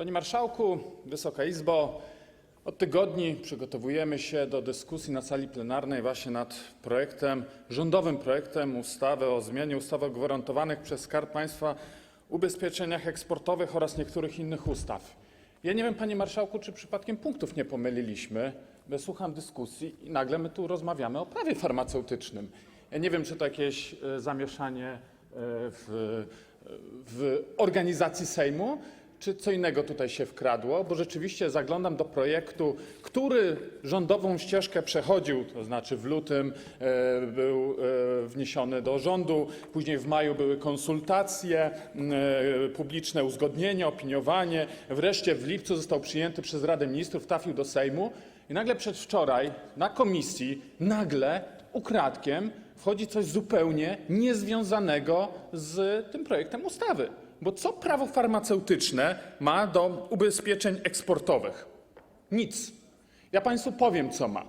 Panie Marszałku, Wysoka Izbo! Od tygodni przygotowujemy się do dyskusji na sali plenarnej właśnie nad projektem, rządowym projektem ustawy o zmianie ustawy o gwarantowanych przez Skarb Państwa ubezpieczeniach eksportowych oraz niektórych innych ustaw. Ja nie wiem, panie marszałku, czy przypadkiem punktów nie pomyliliśmy, bo słucham dyskusji i nagle my tu rozmawiamy o prawie farmaceutycznym. Ja nie wiem, czy to jakieś e, zamieszanie e, w, w organizacji Sejmu, czy co innego tutaj się wkradło, bo rzeczywiście zaglądam do projektu, który rządową ścieżkę przechodził, znaczy w lutym e, był e, wniesiony do rządu, później w maju były konsultacje e, publiczne, uzgodnienie, opiniowanie, wreszcie w lipcu został przyjęty przez Radę Ministrów, trafił do Sejmu i nagle przedwczoraj na komisji, nagle ukradkiem wchodzi coś zupełnie niezwiązanego z tym projektem ustawy. Bo co prawo farmaceutyczne ma do ubezpieczeń eksportowych? Nic. Ja Państwu powiem, co ma.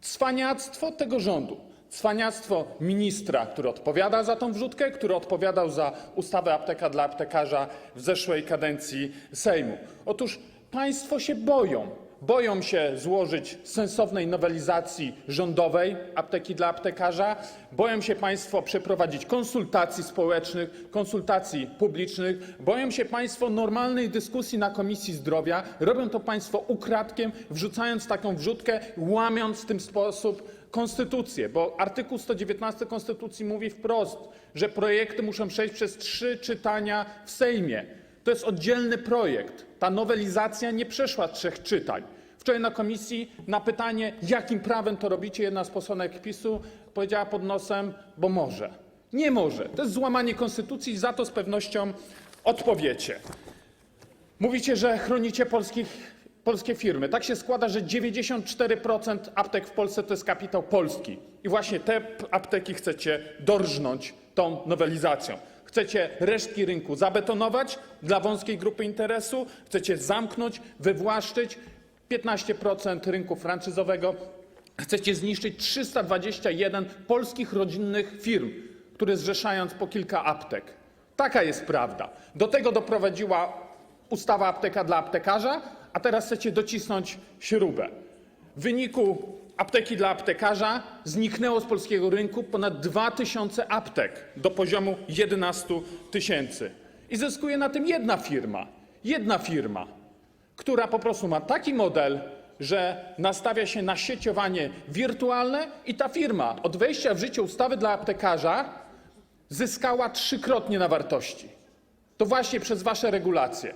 Cwaniactwo tego rządu, cwaniactwo ministra, który odpowiada za tą wrzutkę, który odpowiadał za ustawę apteka dla aptekarza w zeszłej kadencji Sejmu. Otóż państwo się boją. Boją się złożyć sensownej nowelizacji rządowej apteki dla aptekarza. Boją się państwo przeprowadzić konsultacji społecznych, konsultacji publicznych. Boją się państwo normalnej dyskusji na Komisji Zdrowia. Robią to państwo ukradkiem, wrzucając taką wrzutkę, łamiąc w tym sposób konstytucję, bo artykuł 119 konstytucji mówi wprost, że projekty muszą przejść przez trzy czytania w Sejmie. To jest oddzielny projekt. Ta nowelizacja nie przeszła trzech czytań. Wczoraj na komisji na pytanie, jakim prawem to robicie, jedna z posłanek PiSu powiedziała pod nosem, bo może. Nie może. To jest złamanie konstytucji i za to z pewnością odpowiecie. Mówicie, że chronicie polskie firmy. Tak się składa, że 94% aptek w Polsce to jest kapitał polski. I właśnie te apteki chcecie dorżnąć tą nowelizacją. Chcecie resztki rynku zabetonować dla wąskiej grupy interesu, chcecie zamknąć, wywłaszczyć 15% rynku franczyzowego, chcecie zniszczyć 321 polskich rodzinnych firm, które zrzeszając po kilka aptek. Taka jest prawda. Do tego doprowadziła ustawa apteka dla aptekarza, a teraz chcecie docisnąć śrubę. Apteki dla aptekarza zniknęło z polskiego rynku ponad 2000 aptek do poziomu 11 tysięcy. I zyskuje na tym. Jedna firma, która po prostu ma taki model, że nastawia się na sieciowanie wirtualne i ta firma od wejścia w życie ustawy dla aptekarza zyskała trzykrotnie na wartości. To właśnie przez wasze regulacje.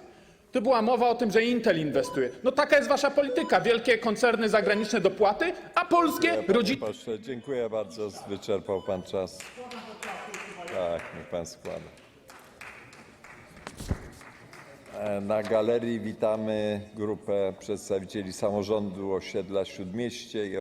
Tu była mowa o tym, że Intel inwestuje. No taka jest wasza polityka. Wielkie koncerny zagraniczne dopłaty, a polskie Panie rodziny... pośle, dziękuję bardzo. Wyczerpał pan czas. Tak, niech pan składa. E, Na galerii witamy grupę przedstawicieli samorządu osiedla Śródmieście i